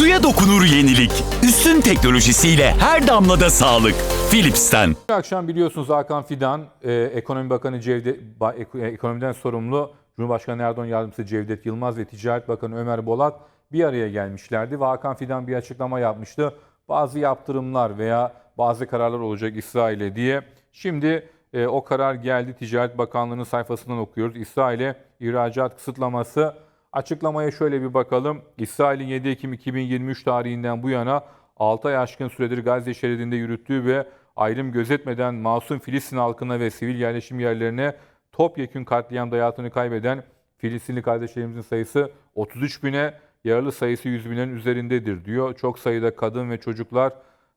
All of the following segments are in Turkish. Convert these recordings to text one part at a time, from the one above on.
Suya dokunur yenilik. Üstün teknolojisiyle her damlada sağlık. Philips'ten. Bu akşam biliyorsunuz Hakan Fidan, e, Ekonomi Bakanı Cevdet, Ba- Ek- Ekonomiden sorumlu Cumhurbaşkanı Erdoğan Yardımcısı Cevdet Yılmaz ve Ticaret Bakanı Ömer Bolat bir araya gelmişlerdi ve Hakan Fidan bir açıklama yapmıştı. Bazı yaptırımlar veya bazı kararlar olacak İsrail'e diye. Şimdi e, o karar geldi. Ticaret Bakanlığı'nın sayfasından okuyoruz. İsrail'e ihracat kısıtlaması. Açıklamaya şöyle bir bakalım. İsrail'in 7 Ekim 2023 tarihinden bu yana 6 ay aşkın süredir Gazze şeridinde yürüttüğü ve ayrım gözetmeden masum Filistin halkına ve sivil yerleşim yerlerine topyekün katliamda hayatını kaybeden Filistinli kardeşlerimizin sayısı 33 bine, yaralı sayısı 100 binin üzerindedir diyor. Çok sayıda kadın ve çocuklar,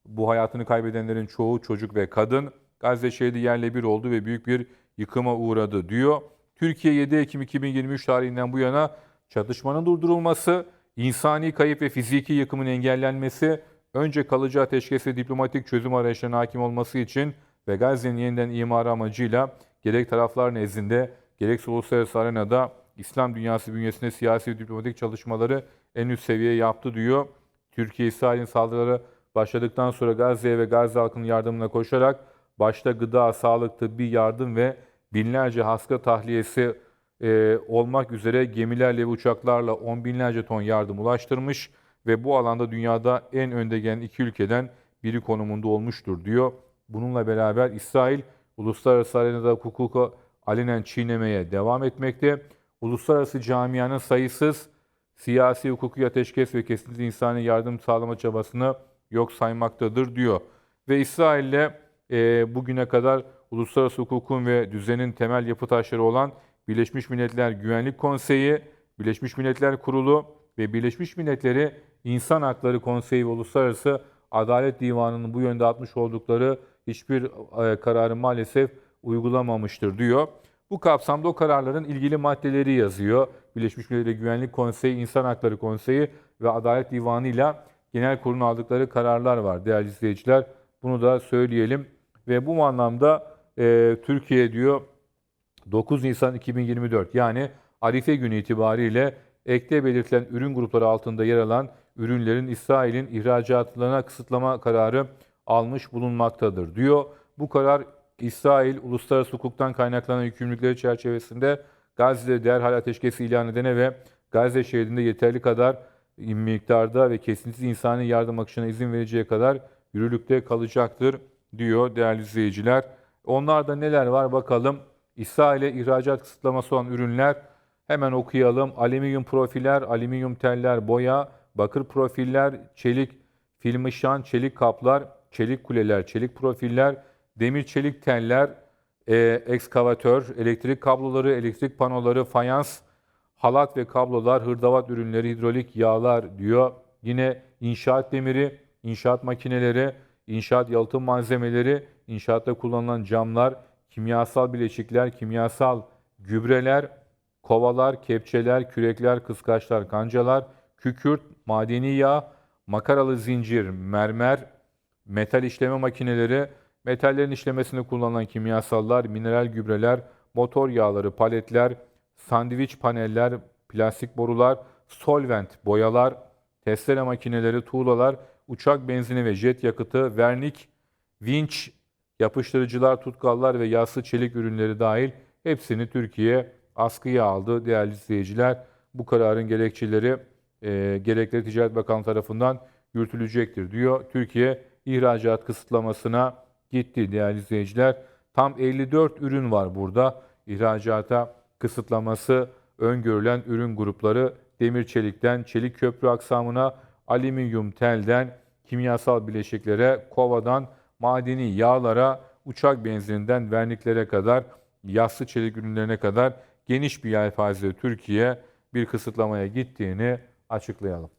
bu hayatını kaybedenlerin çoğu çocuk ve kadın. Gazze şeridi yerle bir oldu ve büyük bir yıkıma uğradı diyor. Türkiye 7 Ekim 2023 tarihinden bu yana çatışmanın durdurulması, insani kayıp ve fiziki yıkımın engellenmesi, önce kalıcı ateşkes ve diplomatik çözüm arayışlarına hakim olması için ve Gazze'nin yeniden imarı amacıyla gerek taraflar nezdinde gerekse uluslararası arenada İslam dünyası bünyesinde siyasi ve diplomatik çalışmaları en üst seviyeye yaptı diyor. Türkiye İsrail'in saldırıları başladıktan sonra Gazze'ye ve Gazze halkının yardımına koşarak başta gıda, sağlık, tıbbi yardım ve binlerce hasta tahliyesi e, olmak üzere gemilerle ve uçaklarla on binlerce ton yardım ulaştırmış ve bu alanda dünyada en önde gelen iki ülkeden biri konumunda olmuştur diyor. Bununla beraber İsrail uluslararası arenada hukuku alenen çiğnemeye devam etmekte. Uluslararası camianın sayısız siyasi hukuki ateşkes ve kesinlikle insani yardım sağlama çabasını yok saymaktadır diyor. Ve İsrail'le e, bugüne kadar uluslararası hukukun ve düzenin temel yapı taşları olan Birleşmiş Milletler Güvenlik Konseyi, Birleşmiş Milletler Kurulu ve Birleşmiş Milletleri İnsan Hakları Konseyi ve Uluslararası Adalet Divanı'nın bu yönde atmış oldukları hiçbir e, kararı maalesef uygulamamıştır diyor. Bu kapsamda o kararların ilgili maddeleri yazıyor. Birleşmiş Milletler Güvenlik Konseyi, İnsan Hakları Konseyi ve Adalet Divanı ile genel kurulun aldıkları kararlar var değerli izleyiciler. Bunu da söyleyelim. Ve bu anlamda e, Türkiye diyor 9 Nisan 2024 yani Arife günü itibariyle ekte belirtilen ürün grupları altında yer alan ürünlerin İsrail'in ihracatlarına kısıtlama kararı almış bulunmaktadır diyor. Bu karar İsrail uluslararası hukuktan kaynaklanan yükümlülükleri çerçevesinde Gazze'de derhal ateşkesi ilan edene ve Gazze şehrinde yeterli kadar miktarda ve kesintisiz insani yardım akışına izin vereceği kadar yürürlükte kalacaktır diyor değerli izleyiciler. Onlarda neler var bakalım. İsrail'e ihracat kısıtlaması olan ürünler hemen okuyalım. Alüminyum profiller, alüminyum teller, boya, bakır profiller, çelik filmişan, çelik kaplar, çelik kuleler, çelik profiller, demir çelik teller, e, ekskavatör, elektrik kabloları, elektrik panoları, fayans, halat ve kablolar, hırdavat ürünleri, hidrolik yağlar diyor. Yine inşaat demiri, inşaat makineleri, inşaat yalıtım malzemeleri, inşaatta kullanılan camlar, kimyasal bileşikler, kimyasal gübreler, kovalar, kepçeler, kürekler, kıskaçlar, kancalar, kükürt, madeni yağ, makaralı zincir, mermer, metal işleme makineleri, metallerin işlemesinde kullanılan kimyasallar, mineral gübreler, motor yağları, paletler, sandviç paneller, plastik borular, solvent, boyalar, testere makineleri, tuğlalar, uçak benzini ve jet yakıtı, vernik, vinç, yapıştırıcılar, tutkallar ve yassı çelik ürünleri dahil hepsini Türkiye askıya aldı değerli izleyiciler. Bu kararın gerekçeleri e, gerekli Ticaret Bakanlığı tarafından yürütülecektir diyor. Türkiye ihracat kısıtlamasına gitti değerli izleyiciler. Tam 54 ürün var burada. İhracata kısıtlaması öngörülen ürün grupları demir çelikten çelik köprü aksamına, alüminyum telden, kimyasal bileşiklere, kovadan, madeni yağlara, uçak benzininden verniklere kadar, yassı çelik ürünlerine kadar geniş bir yelpazede Türkiye bir kısıtlamaya gittiğini açıklayalım.